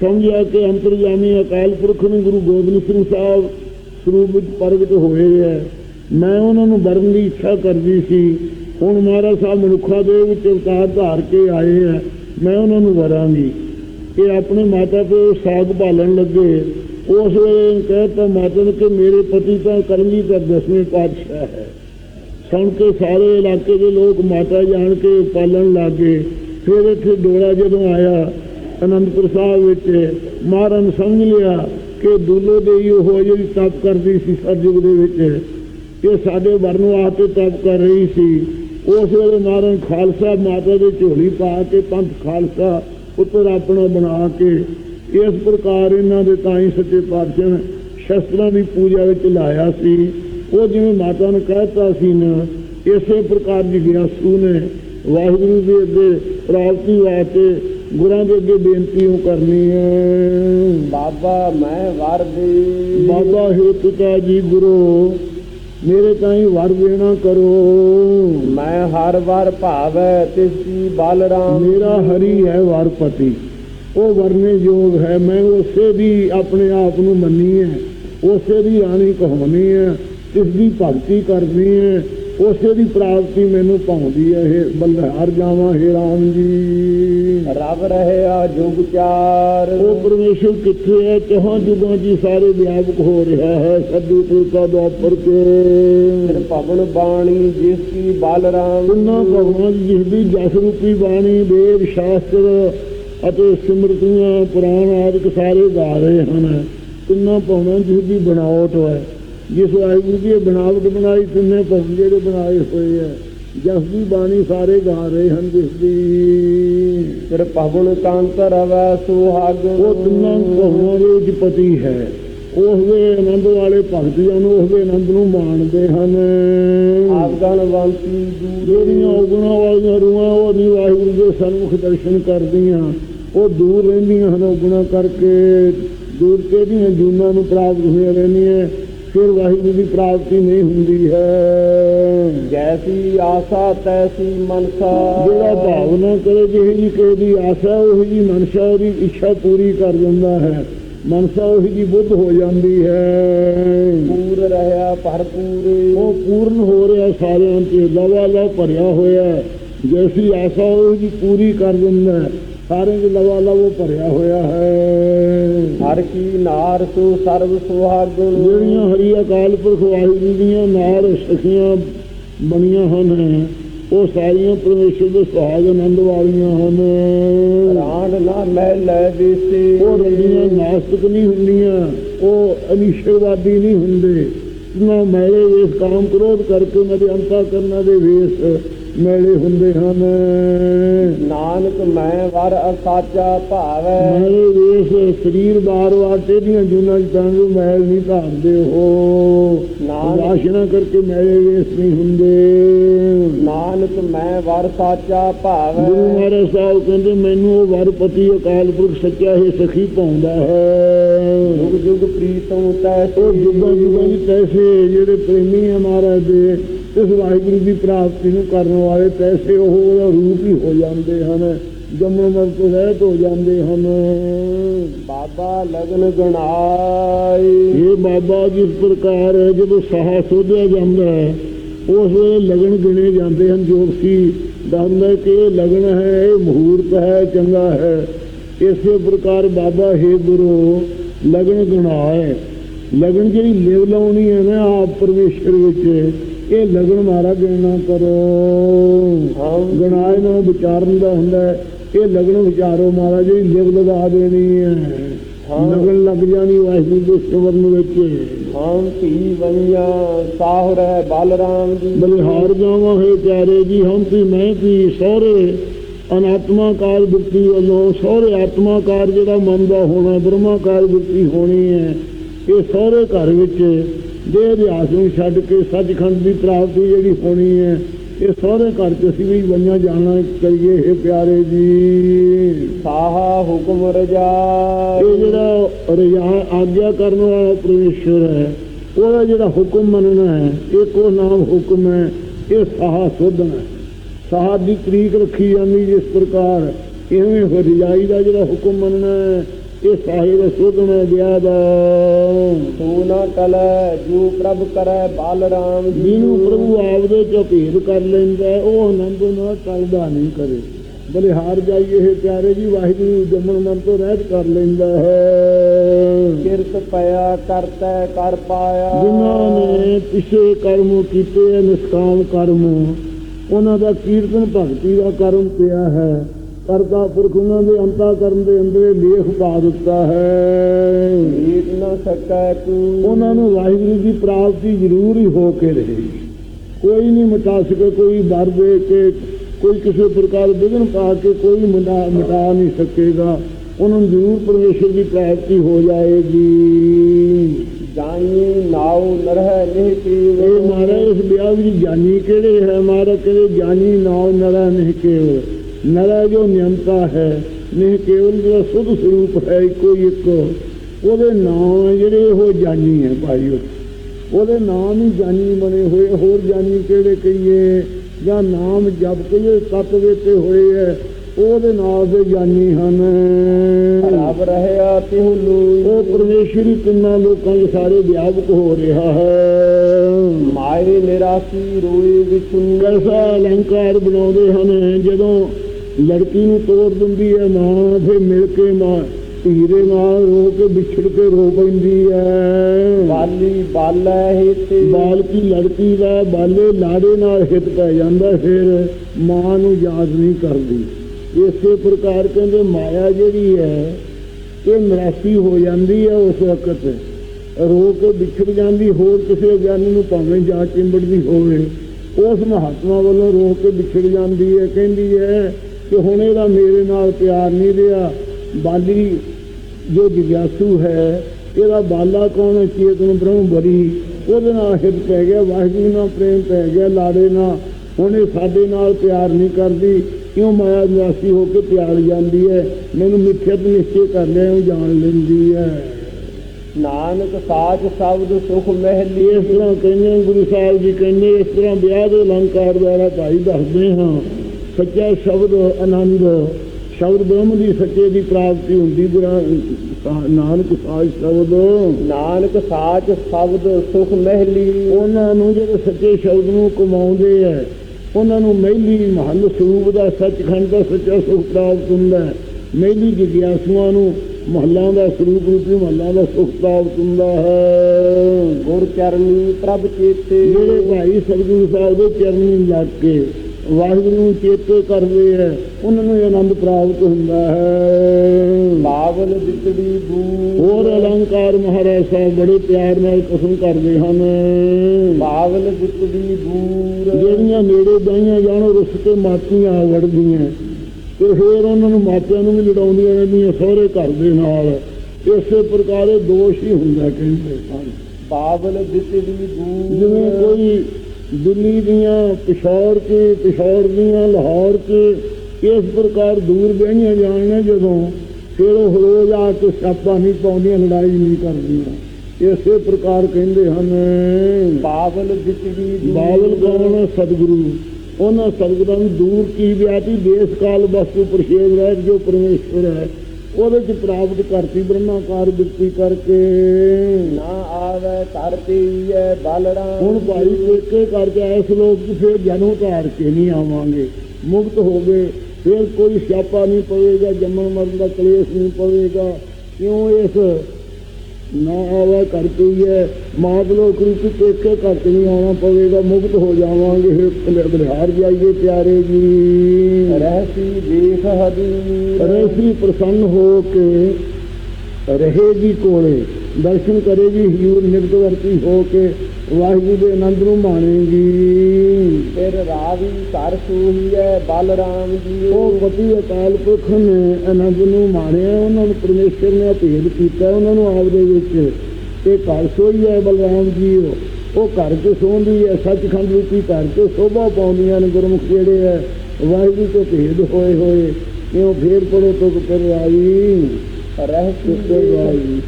ਸਮਝਿਆ ਕਿ ਅੰਤਰਜਾਮੀ ਅਕਾਲ ਪੁਰਖ ਨੂੰ ਗੁਰੂ ਗੋਬਿੰਦ ਸਿੰਘ ਸਾਹਿਬ ਸਰੂਪ ਵਿੱਚ ਪ੍ਰਗਟ ਹੋਏ ਹੈ। ਮੈਂ ਉਹਨਾਂ ਨੂੰ ਵਰਨ ਦੀ ਇੱਛਾ ਕਰਦੀ ਸੀ। ਹੁਣ ਮਹਾਰਾਜ ਸਾਹਿਬ ਮਨੁੱਖਾ ਦੇ ਵਿੱਚ ਅਵਤਾਰ ਧਾਰ ਕੇ ਆਏ ਹੈ। ਮੈਂ ਉਹਨਾਂ ਨੂੰ ਵਰਾਂਗੀ ਕਿ ਆਪਣੇ ਮਾਤਾ ਤੇ ਸਾਗ ਭਾਲਣ ਲੱਗੇ। ਉਸ ਵੇਲੇ ਕਹਿਤਾ ਮਾਤਾ ਨੇ ਕਿ ਮੇਰੇ ਪਤੀ ਤਾਂ ਕਰਮੀ ਦਾ ਦਸਵੇਂ ਪਾਤਸ਼ਾਹ ਹੈ। ਸੁਣ ਕੇ ਸਾਰੇ ਇਲਾਕੇ ਦੇ ਲੋਕ ਮਾਤਾ ਜਾਣ ਕੇ ਪਾਲਣ ਲੱਗੇ। ਫਿਰ ਇੱਥੇ ਡੋਲਾ ਜਦੋਂ ਆਇਆ, ਅਨੰਦਪੁਰ ਸਾਹਿਬ ਵਿੱਚ ਮਹਾਰਾਜ ਸਮਝ ਲਿਆ ਕਿ ਦੂਲੋ ਦੇਈ ਉਹ ਜਿਹੜੀ ਤਪ ਕਰਦੀ ਸੀ ਸਤਿਯੁਗ ਦੇ ਵਿੱਚ। ਇਹ ਸਾਡੇ ਵਰਨ ਵਾਸਤੇ ਤਪ ਕਰ ਰਹੀ ਸੀ। ਉਸ ਵੇਲੇ ਮਹਾਰਾਜ ਖਾਲਸਾ ਮਾਤਾ ਦੇ ਝੋਲੀ ਪਾ ਕੇ ਪੰਥ ਖਾਲਸਾ ਉੱਤਰ ਆਪਣਾ ਬਣਾ ਕੇ ਇਸ ਪ੍ਰਕਾਰ ਇਹਨਾਂ ਦੇ ਤਾਈ ਸੱਚੇ ਪਾਤਸ਼ਾਹ ਨੇ ਸ਼ਸਤਰਾਂ ਦੀ ਪੂਜਾ ਵਿੱਚ ਲਾਇਆ ਸੀ। ਉਹ ਜਿਵੇਂ ਮਾਤਾ ਨੇ ਕਹਿਤਾ ਸੀ ਨਾ ਇਸੇ ਪ੍ਰਕਾਰ ਜਿਗਿਆਸੂ ਨੇ ਵਾਹਿਗੁਰੂ ਦੇ ਅੱਗੇ ਪ੍ਰਾਪਤੀ ਵਾਸਤੇ ਗੁਰਾਂ ਦੇ ਅੱਗੇ ਬੇਨਤੀ ਉਹ ਕਰਨੀ ਹੈ। ਬਾਬਾ ਮੈਂ ਵਰ ਦੇ ਬਾਬਾ ਹੈ ਪਿਤਾ ਜੀ ਗੁਰੂ ਮੇਰੇ ਤਾਈ ਵਰ ਦੇਣਾ ਕਰੋ। ਮੈਂ ਹਰ ਵਰ ਭਾਵੈ ਤਿਸ ਕੀ ਬਲਰਾਮ। ਮੇਰਾ ਹਰੀ ਹੈ ਵਰਪਤੀ ਉਹ ਵਰਨੇ ਯੋਗ ਹੈ। ਮੈਂ ਉਸੇ ਦੀ ਆਪਣੇ ਆਪ ਨੂੰ ਮੰਨੀ ਹੈ ਉਸੇ ਦੀ ਆਣੀ ਕਹਾਉਣੀ ਹੈ। ਇਸ ਦੀ ਭਗਤੀ ਕਰਨੀ ਹੈ ਉਸੇ ਦੀ ਪ੍ਰਾਪਤੀ ਮੈਨੂੰ ਪਾਉਂਦੀ ਹੈ ਇਹ ਬਲਹਾਰ ਜਾਵਾਂ ਹੇ ਰਾਮ ਜੀ। ਰਬ ਰਹਿਆ ਜੁਗ ਚਾਰ ਉਹ ਪਰਮੇਸ਼ਰ ਕਿੱਥੇ ਹੈ ਚਾਹਾਂ ਜੁਗਾਂ ਜੀ ਸਾਰੇ ਵਿਆਪਕ ਹੋ ਰਿਹਾ ਹੈ। ਸੱਦੂ ਪੁਰਖਾ ਦੁਆਪਰ ਕੇ। ਫਿਰ ਭਵਨ ਬਾਣੀ ਜਿਸ ਕੀ ਬਲਰਾਮ। ਤਿੰਨਾਂ ਭਗਵਾਨ ਜਿਸ ਦੀ ਜਸ ਰੂਪੀ ਬਾਣੀ ਵੇਦ ਸ਼ਾਸਤਰ ਅਤੇ ਸਿਮਰਤੀਆਂ ਪੁਰਾਣ ਆਦਿਕ ਸਾਰੇ ਗਾ ਰਹੇ ਹਨ। ਤਿੰਨਾਂ ਭਗਵਾਨ ਜਿਸ ਦੀ ਬਣਾਵਟ ਹੈ ਜਿਸ ਵਾਹਿਗੁਰੂ ਦੀ ਬਣਾਵਟ ਬਣਾਈ ਤਿੰਨੇ ਭਗਵਾਨ ਜਿਹੜੇ ਬਣਾਏ ਹੋਏ ਹੈ ਜਸ ਦੀ ਬਾਣੀ ਸਾਰੇ ਗਾ ਰਹੇ ਹਨ ਜਿਸ ਦੀ। ਫਿਰ ਭਵਨ ਕੰਤ ਰਵੈ ਸੁਹਾਗ। ਉਹ ਤਿੰਨਾਂ ਭਗਵਾਨ ਦੇ ਵਿੱਚ ਪਤੀ ਹੈ। ਉਸ ਦੇ ਆਨੰਦ ਵਾਲੇ ਭਗਤ ਜਨ ਉਸ ਦੇ ਆਨੰਦ ਨੂੰ ਮਾਣਦੇ ਹਨ। ਆਵਗਣ ਵੰਤੀ ਦੂਰ। ਜਿਹੜੀਆਂ ਔਗੁਣਾਂ ਵਾਲੀਆਂ ਰੂਹਾਂ ਉਹ ਨਹੀਂ ਵਾਹਿਗੁਰੂ ਦੇ ਸਨਮੁਖ ਦਰਸ਼ਨ ਕਰਦੀਆਂ। ਉਹ ਦੂਰ ਰਹਿੰਦੀਆਂ ਹਨ ਗੁਣਾ ਕਰਕੇ। ਦੂਰ ਤੇ ਦੀਆਂ ਜੂਨਾਂ ਨੂੰ ਪ੍ਰਾਪਤ ਹੋਈਆਂ ਰਹਿੰਦੀਆਂ। ਫਿਰ ਵਾਹਿਗੁਰੂ ਦੀ ਪ੍ਰਾਪਤੀ ਨਹੀਂ ਹੁੰਦੀ ਹੈ। ਜੈਸੀ ਆਸਾ ਤੈਸੀ ਮਨਸਾ। ਜਿਹੜਾ ਭਾਵਨਾ ਕਰੇ ਜਿਹੀ ਜੀ ਦੀ ਆਸਾ ਉਹ ਜੀ ਮਨਸ਼ਾ ਉਹਦੀ ਇੱਛਾ ਪੂਰੀ ਕਰ ਦਿੰਦਾ ਹੈ। ਮਨਸਾ ਉਹੀ ਜੀ ਬੁੱਧ ਹੋ ਜਾਂਦੀ ਹੈ। ਪੂਰ ਰਹਾ ਭਰਪੂਰ। ਉਹ ਪੂਰਨ ਹੋ ਰਿਹਾ ਸਾਰਿਆਂ ਤੇ ਲਵਾ ਲਵ ਭਰਿਆ ਹੋਇਆ। ਜੈਸੀ ਆਸਾ ਉਹ ਜੀ ਪੂਰੀ ਕਰ ਦਿੰਦਾ ਹੈ। ਸਾਰਿਆਂ ਦੇ ਲਵਾ ਲਵ ਉਹ ਭਰਿਆ ਹੋਇਆ ਹੈ। ਹਰ ਕੀ ਨਾਰ ਸੋ ਸਰਬ ਸੁਹਾਗਣ। ਜਿਹੜੀਆਂ ਹਰੀ ਅਕਾਲ ਪੁਰਖ ਵਾਹਿਗੁਰੂ ਦੀਆਂ ਨਾਲ ਸਖੀਆਂ ਬਣੀਆਂ ਹਨ ਉਹ ਸਾਰੀਆਂ ਪਰਮੇਸ਼ਰ ਦੇ ਸੁਹਾਗ ਆਨੰਦ ਵਾਲੀਆਂ ਹਨ। ਪ੍ਰਾਣ ਨਾ ਮੈਂ ਲੈ ਦੇਸੇ ਉਹ ਰੰਗੀਆਂ ਨਾਸਤਕ ਨਹੀਂ ਹੁੰਦੀਆਂ ਉਹ ਅਨਿਸ਼ਰਵਾਦੀ ਨਹੀਂ ਹੁੰਦੇ। ਨਾ ਮੈਲੇ ਵੇਸ ਕਾਮ ਕ੍ਰੋਧ ਕਰਕੇ ਦੇ ਅੰਤਾ ਕਰਨਾ ਦੇ ਵੇਸ ਮੈਲੇ ਹੁੰਦੇ ਹਨ। ਨਾਨਕ ਮੈਂ ਵਰ ਅਸਾਚਾ ਭਾਵੈ। ਮੈਲੇ ਵੇਸ ਸਰੀਰ ਬਾਰ-ਬਾਰ ਤੇਰੀਆਂ ਜੁਨਾਂ ਚ ਤਾਂ ਨੂੰ ਮੈਲ ਨਹੀਂ ਧਾਰਦੇ ਹੋ। ਵਾਸ਼ਨਾ ਕਰਕੇ ਮੈਲੇ ਵੇਸ ਨਹੀਂ ਹੁੰਦੇ। ਨਾਨਕ ਮੈਂ ਵਰ ਸਾਚਾ ਗੁਰੂ ਭਾਵੈ ਮਹਾਰਾਜ ਸਾਹਿਬ ਕਹਿੰਦੇ ਮੈਨੂੰ ਉਹ ਵਰਪਤੀ ਅਕਾਲ ਪੁਰਖ ਸੱਚਾ ਹੀ ਸਖੀ ਪਾਉਂਦਾ ਹੈ। ਜੁਗ ਜੁਗ ਪ੍ਰੀਤਮ ਤੈ ਉਹ ਜੁਗਾਂ ਜੁਗਾਂ ਦੀ ਤੈਸੇ ਜਿਹੜੇ ਪ੍ਰੇਮੀ ਆ ਮਹਾਰਾਜ ਦੇ ਇਸ ਵਾਹਿਗੁਰੂ ਦੀ ਪ੍ਰਾਪਤੀ ਨੂੰ ਕਰਨ ਵਾਲੇ ਤੈਸੇ ਉਹ ਉਹਦਾ ਰੂਪ ਹੀ ਹੋ ਜਾਂਦੇ ਹਨ ਜੰਮਣ ਮਰ ਤੋਂ ਰਹਿਤ ਹੋ ਜਾਂਦੇ ਹਨ। ਬਾਬਾ ਲਗਨ ਗਣਾਈ। ਇਹ ਬਾਬਾ ਜਿਸ ਪ੍ਰਕਾਰ ਹੈ ਜਦੋਂ ਸਾਹ ਸੋਧਿਆ ਜਾਂਦਾ ਹੈ ਉਸ ਵੇਲੇ ਲਗਨ ਗਿਣੇ ਜਾਂਦੇ ਹਨ। ਜੋਤਸ਼ੀ ਦੱਸਦਾ ਕਿ ਇਹ ਲਗਨ ਹੈ ਇਹ ਮਹੂਰਤ ਹੈ ਚੰਗਾ ਹੈ। ਇਸੇ ਪ੍ਰਕਾਰ ਬਾਬਾ ਹੈ ਗੁਰੂ ਲਗਨ ਗਣਾਏ। ਲਗਨ ਜਿਹੜੀ ਲਿਵ ਲਾਉਣੀ ਹੈ ਨਾ ਆਪ ਪਰਮੇਸ਼ਰ ਵਿੱਚ ਇਹ ਲਗਨ ਮਾਰਾ ਗਿਣਨਾ ਕਰੋ ਗਣਾਏ ਨਾਲ ਵਿਚਾਰਨ ਦਾ ਹੁੰਦਾ। ਹੈ ਇਹ ਲਗਨ ਵਿਚਾਰੋ ਮਾਰਾ ਜਿਹੜੀ ਲਿਵ ਲਗਾ ਦੇਣੀ ਹੈ ਹਾਂ। ਲਗਨ ਲੱਗ ਜਾਣੀ ਵਾਹਿਗੁਰੂ ਦੇ ਸਿਮਰਨ ਵਿੱਚ। ਹਮ ਧੀ ਬੰਿਆ ਸਾਹੁ ਰਹਿ ਬਲਰਾਮ ਜੀ। ਬਲਿਹਾਰ ਜਾਵਾਂ ਹੈ ਪਿਆਰੇ ਜੀ ਹਮ ਵੀ ਮੈਂ ਵੀ ਸਹੁਰੇ। ਅਨਾਤਮਾਕਾਰ ਬੁੱਧੀ ਵੱਲੋਂ ਸਹੁਰੇ ਆਤਮਾਕਾਰ ਜਿਹੜਾ ਮਨ ਦਾ ਹੋਣਾ ਬ੍ਰਹਮਾਕਾਰ ਬੁੱਧੀ ਹੋਣੀ ਹੈ। ਇਹ ਸਹੁਰੇ ਘਰ ਵਿੱਚ ਦੇਹ ਅਭਿਆਸ ਨੂੰ ਛੱਡ ਕੇ ਸੱਚਖੰਡ ਦੀ ਪ੍ਰਾਪਤੀ ਜਿਹੜੀ ਹੋਣੀ ਹੈ ਇਹ ਸਹੁਰੇ ਘਰ ਚ ਅਸੀਂ ਵੀ ਬੰਨਿਆ ਜਾਣਾ ਕਰੀਏ ਇਹ ਪਿਆਰੇ ਜੀ ਸਾਹਾ ਹੁਕਮ ਇਹ ਰਜਾਈ ਜਿਹੜਾ ਰਿਆ ਆਗਿਆ ਕਰਨ ਵਾਲਾ ਪਰਮੇਸ਼ਰ ਹੈ ਉਹਦਾ ਜਿਹੜਾ ਹੁਕਮ ਮੰਨਣਾ ਹੈ ਇੱਕ ਉਹ ਨਾਮ ਹੁਕਮ ਹੈ ਇਹ ਸਾਹ ਸੋਧਣਾ ਹੈ। ਸਾਹ ਦੀ ਤਰੀਕ ਰੱਖੀ ਜਾਂਦੀ ਜਿਸ ਪ੍ਰਕਾਰ ਇਵੇਂ ਹੋ ਰਜਾਈ ਦਾ ਜਿਹੜਾ ਹੁਕਮ ਮੰਨਣਾ ਹੈ ਇਹ ਸਾਹੇ ਦਾ ਸੋਧਣਾ ਹੈ ਵਿਆਹ ਦਾ। ਸੂਨਾ ਕਲੈ ਜੂ ਪ੍ਰਭ ਕਰੈ ਬਲਰਾਮ ਜੀ। ਜਿਹਨੂੰ ਪ੍ਰਭੂ ਆਪਦੇ ਚ ਭੇਦ ਕਰ ਲੈਂਦਾ ਉਹ ਆਨੰਦ ਨਾਲ ਟਲਦਾ ਨਹੀਂ ਕਰੇ ਬਲਿਹਾਰ ਜਾਈਏ ਇਹ ਪਿਆਰੇ ਜੀ ਵਾਹਿਗੁਰੂ ਜੰਮਣ ਮਨ ਤੋਂ ਰਹਿਤ ਕਰ ਲੈਂਦਾ ਹੈ। ਕਿਰਤ ਪਿਆ ਕਰਤੈ ਕਰ ਪਾਇਆ। ਜਿਨ੍ਹਾਂ ਨੇ ਪਿਛੇ ਕਰਮ ਕੀਤੇ ਨਿਸ਼ਕਾਮ ਕਰਮ ਉਹਨਾਂ ਦਾ ਕੀਰਤਨ ਭਗਤੀ ਦਾ ਕਰਮ ਪਿਆ ਹੈ। ਕਰਤਾ ਪੁਰਖ ਉਹਨਾਂ ਦੇ ਅੰਤਾ ਕਰਨ ਦੇ ਅੰਦਰ ਇਹ ਲੇਖ ਪਾ ਦਿੱਤਾ ਹੈ। ਰੀਤ ਨ ਸਕੈ ਕੂ ਉਹਨਾਂ ਨੂੰ ਵਾਹਿਗੁਰੂ ਦੀ ਪ੍ਰਾਪਤੀ ਜ਼ਰੂਰ ਹੀ ਹੋ ਕੇ ਰਹੇਗੀ ਕੋਈ ਨਹੀਂ ਮਿਟਾ ਸਕੇ ਕੋਈ ਦਰ ਦੇ ਕੇ ਕੋਈ ਕਿਸੇ ਪ੍ਰਕਾਰ ਵਿਘਨ ਪਾ ਕੇ ਕੋਈ ਮਿਟਾ ਮਿਟਾ ਨਹੀਂ ਸਕੇਗਾ। ਉਹਨਾਂ ਨੂੰ ਜ਼ਰੂਰ ਪਰਮੇਸ਼ਰ ਦੀ ਪ੍ਰਾਪਤੀ ਹੋ ਜਾਏਗੀ। ਜਾਨੀ ਨਾਉ ਨਰਹਿ ਨਿਹ ਇਹ ਕੀਵ ਮਹਾਰਾਜ ਇਸ ਵਿਆਹ ਵਿੱਚ ਜਾਨੀ ਕਿਹੜੇ ਹੈ? ਮਹਾਰਾਜ ਕਹਿੰਦੇ ਜਾਨੀ ਨਾਉ ਨਰਾ ਨਹੀਂ ਕੇਵਲ। ਨਰਾ ਜੋ ਨਿਯੰਤਾ ਹੈ। ਨਹੀਂ ਕੇਵਲ ਜਿਹੜਾ ਸੁਧ ਸਰੂਪ ਹੈ ਇੱਕੋ ਇੱਕ। ਉਹਦੇ ਨਾਮ ਜਿਹੜੇ ਉਹ ਜਾਨੀ ਹੈ ਭਾਈ। ਉਹ। ਉਹਦੇ ਨਾਮ ਹੀ ਜਾਨੀ ਬਣੇ ਹੋਏ। ਹੋਰ ਜਾਨੀ ਕਿਹੜੇ ਕਹੀਏ? ਜਾਂ ਨਾਮ ਜਪ ਕੇ ਤਤ ਵੇਤੇ ਹੋਏ ਹੈ ਉਹਦੇ ਨਾਲ ਦੇ ਜਾਨੀ ਹਨ। ਰਬ ਰਹਿਆ ਤਿਹੁ ਲੂ ਉਹ ਪਰਮੇਸ਼ਵਰੀ ਤਿੰਨਾਂ ਲੋਕਾਂ ਦੇ ਸਾਰੇ ਵਿਆਪਕ ਹੋ ਰਿਹਾ ਹੈ। ਮਾਏ ਨਿਰਾਸੀ ਰੋਏ ਵਿਛੁੰ ਕੈਸਾ ਅਲੰਕਾਰ ਬਣਾਉਂਦੇ ਹਨ। ਜਦੋਂ ਲੜਕੀ ਨੂੰ ਤੋੜ ਦਿੰਦੀ ਹੈ ਮਾਂ ਫਿਰ ਮਿਲ ਕੇ ਮਾਂ ਧੀਰੇ ਨਾਲ ਰੋ ਕੇ ਵਿਛੜ ਕੇ ਰੋ ਪੈਂਦੀ ਹੈ। ਬਾਲੀ ਬਾਲੈ ਹਿਤੇ ਬਾਲਕੀ ਲੜਕੀ ਦਾ ਬਾਲੇ ਲਾੜੇ ਨਾਲ ਹਿੱਤ ਪੈ ਜਾਂਦਾ ਫਿਰ ਮਾਂ ਨੂੰ ਯਾਦ ਨਹੀਂ ਕਰਦੀ। ਇਸੇ ਪ੍ਰਕਾਰ ਕਹਿੰਦੇ ਮਾਇਆ ਜਿਹੜੀ ਹੈ ਇਹ ਨਿਰਾਸ਼ੀ ਹੋ ਜਾਂਦੀ ਹੈ ਉਸ ਵਕਤ। ਰੋ ਕੇ ਵਿਛੜ ਜਾਂਦੀ ਹੋਰ ਕਿਸੇ ਗਿਆਨੀ ਨੂੰ ਭਾਵੇਂ ਜਾ ਚਿੰਬੜਦੀ ਹੋਵੇ ਉਸ ਮਹਾਤਮਾ ਵੱਲੋਂ ਰੋ ਕੇ ਵਿਛੜ ਜਾਂਦੀ ਹੈ ਕਹਿੰਦੀ ਹੈ ਕਿ ਹੁਣ ਇਹਦਾ ਮੇਰੇ ਨਾਲ ਪਿਆਰ ਨਹੀਂ ਰਿਹਾ। ਬਾਲੀ ਜੋ ਜਿਗਿਆਸੂ ਹੈ ਇਹਦਾ ਬਾਲਾ ਕੌਣ ਹੈ? ਚੇਤਨ ਬ੍ਰਹਮ ਬਰੀ। ਉਹਦੇ ਨਾਲ ਹਿੱਤ ਪੈ ਗਿਆ ਵਾਹਿਗੁਰੂ ਨਾਲ ਪ੍ਰੇਮ ਪੈ ਗਿਆ ਲਾੜੇ ਨਾਲ। ਹੁਣ ਇਹ ਸਾਡੇ ਨਾਲ ਪਿਆਰ ਨਹੀਂ ਕਰਦੀ। ਕਿਉਂ ਮਾਇਆ ਨਿਵਾਸੀ ਹੋ ਕੇ ਪਿਆਲ ਜਾਂਦੀ ਹੈ? ਮੈਨੂੰ ਮਿੱਥਿਅਤ ਨਿਸ਼ਚੈ ਕਰ ਲਿਆ ਉਹ ਜਾਣ ਲੈਂਦੀ ਹੈ। ਨਾਨਕ ਸਾਚ ਸ਼ਬਦ ਸੁਖ ਮਹਿਲੀ। ਇਸ ਤਰ੍ਹਾਂ ਕਹਿੰਦੇ ਗੁਰੂ ਸਾਹਿਬ ਜੀ ਕਹਿੰਦੇ ਇਸ ਤਰ੍ਹਾਂ ਵਿਆਹ ਦੇ ਅਲੰਕਾਰ ਦੁਆਰਾ ਭਾਈ ਦੱਸਦੇ ਹਾਂ। ਸੱਚਾ ਸ਼ਬਦ ਆਨੰਦ ਸ਼ਬਦ ਬ੍ਰਹਮ ਦੀ ਸੱਚੇ ਦੀ ਪ੍ਰਾਪਤੀ ਹੁੰਦੀ ਗੁਰਾਂ ਨਾਨਕ ਸਾਜ ਸ਼ਬਦ। ਨਾਨਕ ਸਾਚ ਸ਼ਬਦ ਸੁਖ ਮਹਿਲੀ। ਉਹਨਾਂ ਨੂੰ ਜਿਹੜੇ ਸੱਚੇ ਸ਼ਬਦ ਨੂੰ ਕਮਾਉਂਦੇ ਆ ਉਹਨਾਂ ਨੂੰ ਮਹਿਲੀ ਮਹੱਲ ਸਰੂਪ ਦਾ ਸੱਚਖੰਡ ਦਾ ਸੱਚਾ ਸੁਖ ਪ੍ਰਾਪਤ ਹੁੰਦਾ ਹੈ। ਮਹਿਲੀ ਜਿਗਿਆਸੂਆਂ ਨੂੰ ਮਹੱਲਾਂ ਦਾ ਸਰੂਪ ਰੂਪੀ ਮਹੱਲਾਂ ਦਾ ਸੁਖ ਪ੍ਰਾਪਤ ਹੁੰਦਾ ਹੈ। ਗੁਰ ਚਰਨੀ ਪ੍ਰਭ ਚੇਤੇ। ਜਿਹੜੇ ਭਾਈ ਸਤਿਗੁਰੂ ਸਾਹਿਬ ਦੇ ਚਰਨੀ ਲੱਗ ਕੇ ਵਾਹਿਗੁਰੂ ਚੇਤੇ ਕਰਦੇ ਹੈ ਉਹਨਾਂ ਨੂੰ ਆਨੰਦ ਪ੍ਰਾਪਤ ਹੁੰਦਾ ਹੈ। ਬਾਵਲ ਵਿਚੜੀ ਦੂ ਹੋਰ ਅਲੰਕਾਰ ਮਹਾਰਾਜ ਸਾਹਿਬ ਬੜੇ ਪਿਆਰ ਨਾਲ ਕਸਮ ਕਰਦੇ ਹਨ। ਬਾਵਲ ਵਿਚੜੀ ਦੂਰ ਜਿਹੜੀਆਂ ਨੇੜੇ ਬਹੀਆਂ ਜਾਣੋ ਰੁੱਸ ਕੇ ਮਾਤੀਆਂ ਵੜਦੀਆਂ। ਤੇ ਫਿਰ ਉਹਨਾਂ ਨੂੰ ਮਾਪਿਆਂ ਨੂੰ ਵੀ ਲੜਾਉਂਦੀਆਂ ਰਹਿੰਦੀਆਂ ਸਹੁਰੇ ਘਰ ਦੇ ਨਾਲ। ਇਸੇ ਪ੍ਰਕਾਰ ਦੋਸ਼ ਹੀ ਹੁੰਦਾ ਕਹਿੰਦੇ ਹਨ। ਬਾਵਲ ਵਿਚੜੀ ਦੂਰ ਜਿਵੇਂ ਕੋਈ ਦਿੱਲੀ ਦੀਆਂ ਪਿਸ਼ੌਰ ਕੇ ਪਿਸ਼ੌਰ ਦੀਆਂ ਲਾਹੌਰ ਕੇ ਇਸ ਪ੍ਰਕਾਰ ਦੂਰ ਬਹੀਆਂ ਜਾਣੀਆਂ ਜਦੋਂ ਫਿਰ ਉਹ ਰੋਜ਼ ਆ ਕੇ ਛਾਪਾ ਨਹੀਂ ਪਾਉਂਦੀਆਂ ਲੜਾਈ ਨਹੀਂ ਕਰਦੀਆਂ। ਇਸੇ ਪ੍ਰਕਾਰ ਕਹਿੰਦੇ ਹਨ ਬਾਵਲ ਵਿਚੜੀ ਦੂਰ ਬਾਵਲ ਕੌਣ? ਸਤਿਗੁਰੂ। ਉਹਨਾਂ ਸਤਿਗੁਰਾਂ ਨੂੰ ਦੂਰ ਕੀ ਵਿਆਤੀ ਦੇਸ ਕਾਲ ਵਸਤੂ ਪਰਸ਼ੇਦ ਰਹਿ ਜੋ ਪਰਮੇਸ਼ਵਰ ਹੈ। ਉਹਦੇ ਚ ਪ੍ਰਾਪਤ ਕਰਤੀ ਬ੍ਰਹਮਾਕਾਰ ਬਿਰਤੀ ਕਰਕੇ। ਨਾ ਆਵੇ ਘਰ ਪੀਏ ਬਲੜਾ ਹੁਣ ਭਾਈ ਪੇਕੇ ਕਰਕੇ ਇਸ ਲੋਕ ਚ ਫਿਰ ਜਨਮ ਧਾਰ ਕੇ ਨਹੀਂ ਆਵਾਂਗੇ। ਮੁਕਤ ਹੋ ਗਏ। ਫਿਰ ਕੋਈ ਸਿਆਪਾ ਨਹੀਂ ਪਵੇਗਾ ਜੰਮਣ ਮਰਨ ਦਾ ਕਲੇਸ਼ ਨਹੀਂ ਪਵੇਗਾ। ਕਿਉਂ ਇਸ ਨਾ ਆਵਾ ਕਰਕੇ ਹੀ ਮਾਤ ਲੋਕ ਰੂਪੀ ਪੇਕੇ ਕਰਕੇ ਨਹੀਂ ਆਉਣਾ ਪਵੇਗਾ ਮੁਕਤ ਹੋ ਜਾਵਾਂਗੇ। ਫਿਰ ਬਲਿਹਾਰ ਜਾਈਏ ਪਿਆਰੇ ਜੀ। ਰਹਿਸੀ ਦੇਖ ਹਦੂਰ ਰੇਸੀ ਪ੍ਰਸੰਨ ਹੋ ਕੇ ਰਹੇਗੀ ਕੋਲੇ ਦਰਸ਼ਨ ਕਰੇਗੀ ਹਿਊਰ ਨਿਰਦਵਰਤੀ ਹੋ ਕੇ। ਵਾਹਿਗੁਰੂ ਦੇ ਆਨੰਦ ਨੂੰ ਮਾਣੇਗੀ। ਫਿਰ ਰਾਵੀ ਘਰ ਸੂਹੀਐ ਬਲਰਾਮ ਜੀ ਉਹ ਪਤੀ ਅਕਾਲ ਪੁਰਖ ਨੇ ਆਨੰਦ ਨੂੰ ਮਾਣਿਆ ਉਹਨਾਂ ਨੂੰ ਪਰਮੇਸ਼ਰ ਨੇ ਭੇਦ ਕੀਤਾ ਉਹਨਾਂ ਨੂੰ ਆਪ ਦੇ ਵਿੱਚ ਇਹ ਘਰ ਸੋਈ ਹੈ ਬਲਰਾਮ ਜੀ ਉਹ। ਘਰ ਕੇ ਸੋਹੰਦੀ ਹੈ ਸੱਚਖੰਡ ਰੂਪੀ ਘਰ ਕੇ ਸ਼ੋਭਾ ਪਾਉਂਦੀਆਂ ਨੇ ਗੁਰਮੁਖ ਜਿਹੜੇ ਹੈ ਵਾਹਿਗੁਰੂ ਤੋਂ ਭੇਦ ਹੋਏ ਹੋਏ ਕਿਉਂ ਫੇਰ ਪੜੋ ਤੋ ਕਰ ਆਈ ਰਹਿਸੀ ਕਿਤੇ ਗਾਈ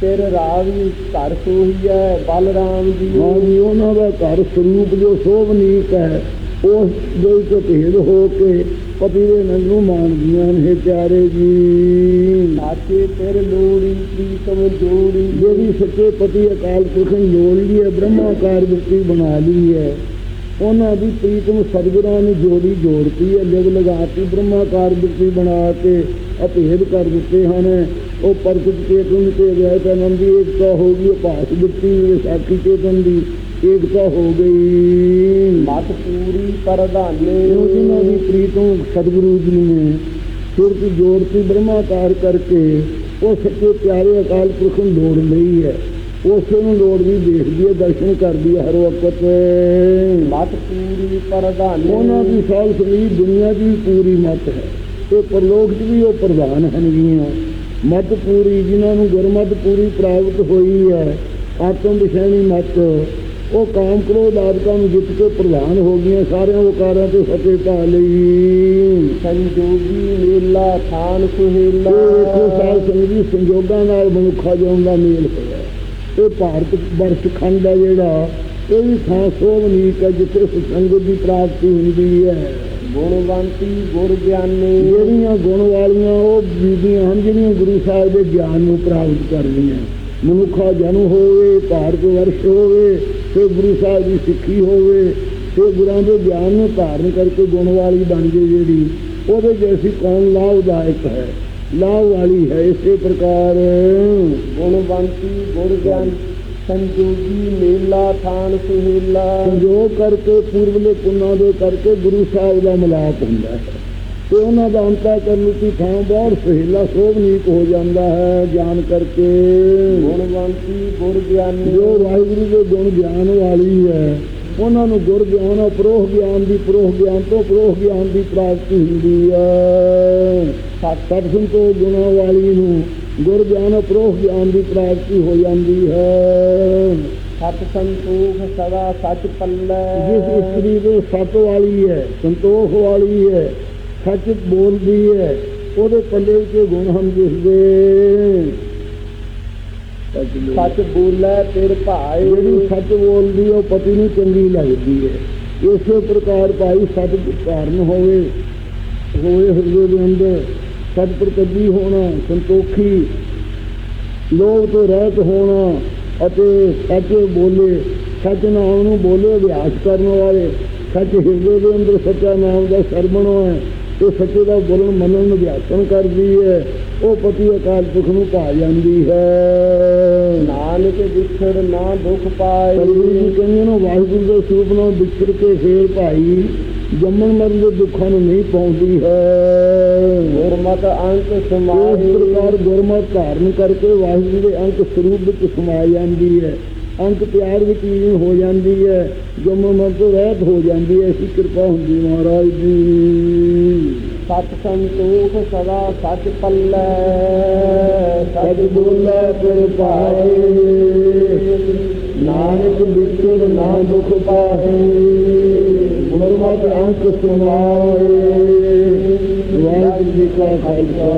ਫਿਰ ਰਾਵੀ ਘਰ ਸੂਹੀਐ ਬਲਰਾਮ ਜੀ ਹਾਂ ਜੀ ਉਹਨਾਂ ਦਾ ਘਰ ਸਰੂਪ ਜੋ ਸੋਭਨੀਕ ਹੈ ਉਸ ਦੇ ਵਿੱਚ ਭੇਦ ਹੋ ਕੇ ਪਤੀ ਦੇ ਆਨੰਦ ਨੂੰ ਮਾਣਦੀਆਂ ਨੇ ਪਿਆਰੇ ਜੀ। ਸਾਚੇ ਫਿਰ ਲੋੜੀ ਪ੍ਰੀਤਮ ਜੋੜੀ। ਜਿਹੜੀ ਸੱਚੇ ਪਤੀ ਅਕਾਲ ਪੁਰਖ ਨੇ ਜੋੜ ਲਈ ਹੈ ਬ੍ਰਹਮਾਕਾਰ ਬਿਰਤੀ ਬਣਾ ਲਈ ਹੈ। ਉਹਨਾਂ ਦੀ ਪ੍ਰੀਤਮ ਸਤਿਗੁਰਾਂ ਨੇ ਜੋੜੀ ਜੋੜਤੀ ਹੈ ਲਿਵ ਲਗਾਤੀ ਬ੍ਰਹਮਾਕਾਰ ਬਿਰਤੀ ਬਣਾ ਕੇ ਅਭੇਦ ਕਰ ਦਿੱਤੇ ਹਨ। ਉਹ ਪ੍ਰਗਟ ਚੇਤਨ ਤੇ ਵਿਆਹ ਆਨੰਦ ਦੀ ਏਕਤਾ ਹੋ ਗਈ ਭਾਸ ਬਿਰਤੀ ਵਿਸਾਖੀ ਚੇਤਨ ਦੀ ਏਕਤਾ ਹੋ ਗਈ। ਮਤ ਪੂਰੀ ਪ੍ਰਧਾਨੇ। ਉਹ ਜਿਨ੍ਹਾਂ ਦੀ ਪ੍ਰੀਤਮ ਸਤਿਗੁਰੂ ਜੀ ਨੇ ਸੁਰਤ ਜੋੜਤੀ ਬ੍ਰਹਮਾਕਾਰ ਕਰਕੇ ਉਹ ਸੱਚੇ ਪਿਆਰੇ ਅਕਾਲ ਪੁਰਖ ਨੂੰ ਲੋੜ ਲਈ ਹੈ। ਉਸੇ ਨੂੰ ਲੋੜ ਵੀ ਦੇਖਦੀ ਹੈ ਦਰਸ਼ਨ ਕਰਦੀ ਹੈ ਹਰ ਵਕਤ। ਮਤ ਪੂਰੀ ਪ੍ਰਧਾਨੇ। ਉਹਨਾਂ ਦੀ ਸਾਲ ਸੰਗੀਤ ਦੁਨੀਆ ਦੀ ਪੂਰੀ ਮਤ ਹੈ। ਤੇ ਪਰਲੋਕ 'ਚ ਵੀ ਉਹ ਪ੍ਰਧਾਨ ਹਨਗੀਆਂ ਮਤ ਪੂਰੀ ਜਿਨ੍ਹਾਂ ਨੂੰ ਗੁਰਮਤ ਪੂਰੀ ਪ੍ਰਾਪਤ ਹੋਈ ਹੈ ਆਤਮ ਵਿਸ਼ੈਣੀ ਮਤ ਉਹ ਕਾਮ ਕ੍ਰੋਧ ਆਦਿਕਾਂ ਨੂੰ ਜਿੱਤ ਕੇ ਪ੍ਰਧਾਨ ਹੋ ਗਈਆਂ ਸਾਰਿਆਂ ਵਕਾਰਾਂ ਤੇ ਫਤਿਹ ਪਾ ਲਈ। ਸੰਜੋਗੀ ਮੇਲਾ ਥਾਨ ਸੁਹੇਲਾ। ਇਹ ਦੇਖੋ ਸਾਲ ਸੰਗੀਤ ਸੰਜੋਗਾਂ ਨਾਲ ਮਨੁੱਖਾ ਜਿਉਣ ਦਾ ਮੇਲ ਹੋਇਆ। ਇਹ ਭਾਰਤ ਵਰਸ਼ ਖੰਡ ਹੈ ਜਿਹੜਾ ਇਹ ਵੀ ਥਾਂ ਸੋਭਨੀਕ ਹੈ ਜਿੱਥੇ ਸਤਸੰਗ ਦੀ ਪ੍ਰਾਪਤੀ ਹੁੰਦੀ ਹੈ। ਗੁਣਵੰਤੀ ਗੁਰ ਗਿਆਨੀ। ਜਿਹੜੀਆਂ ਗੁਣ ਵਾਲੀਆਂ ਉਹ ਬੀਬੀਆਂ ਹਨ ਜਿਹੜੀਆਂ ਗੁਰੂ ਸਾਹਿਬ ਦੇ ਗਿਆਨ ਨੂੰ ਪ੍ਰਾਪਤ ਕਰਦੀਆਂ। ਮਨੁੱਖਾ ਜਨਮ ਹੋਵੇ ਭਾਰਤ ਵਰਸ਼ ਹੋਵੇ ਤੇ ਗੁਰੂ ਸਾਹਿਬ ਦੀ ਸਿੱਖੀ ਹੋਵੇ ਤੇ ਗੁਰਾਂ ਦੇ ਗਿਆਨ ਨੂੰ ਧਾਰਨ ਕਰਕੇ ਗੁਣ ਵਾਲੀ ਬਣ ਜੇ ਜਿਹੜੀ ਉਹਦੇ ਜੈਸੀ ਕੌਣ ਲਾਭਦਾਇਕ ਹੈ? ਲਾਭ ਵਾਲੀ ਹੈ ਇਸੇ ਪ੍ਰਕਾਰ। ਗੁਣਵੰਤੀ ਗੁਰ ਗਿਆਨ। ਸੰਜੋਗੀ ਮੇਲਾ ਥਾਨ ਸੁਹੇਲਾ। ਸੰਜੋਗ ਕਰਕੇ ਪੂਰਵਲੇ ਪੁੰਨਾਂ ਦੇ ਕਰਕੇ ਗੁਰੂ ਸਾਹਿਬ ਦਾ ਮਿਲਾਪ ਹੁੰਦਾ ਹੈ। ਤੇ ਉਹਨਾਂ ਦਾ ਅੰਤਾ ਕਰਨ ਦੀ ਥਾਂ ਬਹੁਤ ਸਹਿਲਾ ਸੋਭਨੀਕ ਹੋ ਜਾਂਦਾ ਹੈ ਗਿਆਨ ਕਰਕੇ। ਗੁਣਵੰਤੀ ਗੁਰ ਗਿਆਨੀ। ਜੋ ਵਾਹਿਗੁਰੂ ਦੇ ਗੁਣ ਗਿਆਨ ਵਾਲੀ ਹੈ ਉਹਨਾਂ ਨੂੰ ਗੁਰ ਗਿਆਨ ਅਪਰੋਹ ਗਿਆਨ ਦੀ ਪ੍ਰੋਹ ਗਿਆਨ ਤੋਂ ਪ੍ਰੋਹ ਗਿਆਨ ਦੀ ਪ੍ਰਾਪਤੀ ਹੁੰਦੀ ਹੈ। ਸਤ ਸੰਤੋ ਗੁਣਾਂ ਵਾਲੀ ਨੂੰ ਗੁਰ ਗਿਆਨ ਅਪਰੋਹ ਗਿਆਨ ਦੀ ਪ੍ਰਾਪਤੀ ਹੋ ਜਾਂਦੀ ਹੈ। ਸਤ ਸੰਤੋਖ ਸਦਾ ਸੱਚ ਪੱਲੇ। ਜਿਸ ਇਸਤਰੀ ਦੇ ਸਤ ਵਾਲੀ ਹੈ ਸੰਤੋਖ ਵਾਲੀ ਹੈ ਸੱਚ ਬੋਲਦੀ ਹੈ ਉਹਦੇ ਪੱਲੇ ਵਿੱਚ ਗੁਣ ਹਮ ਦਿਸਦੇ ਸੱਚ ਬੋਲ- ਤੇਰ ਭਾਈ ਜਿਹੜੀ ਸੱਚ ਬੋਲਦੀ ਉਹ ਪਤੀ ਨੂੰ ਚੰਗੀ ਲੱਗਦੀ ਹੈ। ਇਸੇ ਪ੍ਰਕਾਰ ਭਾਈ ਸੱਚ ਧਾਰਨ ਹੋਵੇ ਹੋਏ ਹਿਰਦੇ ਦੇ ਅੰਦਰ। ਸੱਚ ਪ੍ਰਤੱਜੀ ਹੋਣਾ ਸੰਤੋਖੀ ਲੋਭ ਤੋਂ ਰਹਿਤ ਹੋਣਾ ਅਤੇ ਸੱਚ ਬੋਲੇ ਸੱਚ ਨਾਮ ਨੂੰ ਬੋਲੇ ਅਭਿਆਸ ਕਰਨ ਵਾਲੇ ਸੱਚ ਹਿਰਦੇ ਦੇ ਅੰਦਰ ਸੱਚਾ ਨਾਮ ਦਾ ਸਰਵਣ ਹੈ ਤੇ ਸੱਚੇ ਦਾ ਬੋਲਣ ਮੰਨਣ ਨੂੰ ਅਭਿਆਸਨ ਕਰਦੀ ਹੈ ਉਹ ਪਤੀ ਅਕਾਲ ਪੁਰਖ ਨੂੰ ਭਾ ਜਾਂਦੀ ਹੈ। ਨਾਨਕ ਵਿਛੜ ਨਾ ਦੁਖ ਪਾਏ। ਜੀ ਕਹਿੰਦੇ ਨੇ ਵਾਹਿਗੁਰੂ ਦੇ ਸਰੂਪ ਨਾਲ ਵਿਛੜ ਕੇ ਫੇਰ ਭਾਈ। ਜੰਮਣ ਮਰਨ ਦੇ ਦੁੱਖਾਂ ਨੂੰ ਨਹੀਂ ਪਾਉਂਦੀ ਹੈ। ਗੁਰਮਤ ਅੰਕ ਇਸ ਸਮਾਏ ਪ੍ਰਕਾਰ ਗੁਰਮਤਿ ਧਾਰਨ ਕਰਕੇ ਵਾਹਿਗੁਰੂ ਦੇ ਅੰਕ ਸਰੂਪ ਵਿੱਚ ਸਮਾ ਜਾਂਦੀ ਹੈ। ਅੰਕ ਪਿਆਰ ਵਿੱਚ ਲੀਨ ਹੋ ਜਾਂਦੀ ਹੈ। ਜੰਮਣ ਮਰਨ ਤੋਂ ਰਹਿਤ ਹੋ ਜਾਂਦੀ ਹੈ। ਐਸੀ ਕਿਰਪਾ ਹੁੰਦੀ ਮਹਾਰਾਜ ਦੀ ਸਤ ਸੰਤੋਖ ਸਦਾ ਸੱਚ ਪੱਲੇ। ਸਤ ਬੋਲੇ ਫਿਰ ਪਾਏ ਨਾਨਕ ਵਿਚਰ ਨਾ ਦੁਖ ਪਾਏ ਗੁਰਮਤਿ ਅੰਕ ਸੁਨਾਏ ਵਾਹਿਗੁਰੂ ਜੀ ਕਾ ਖਾਲਸਾ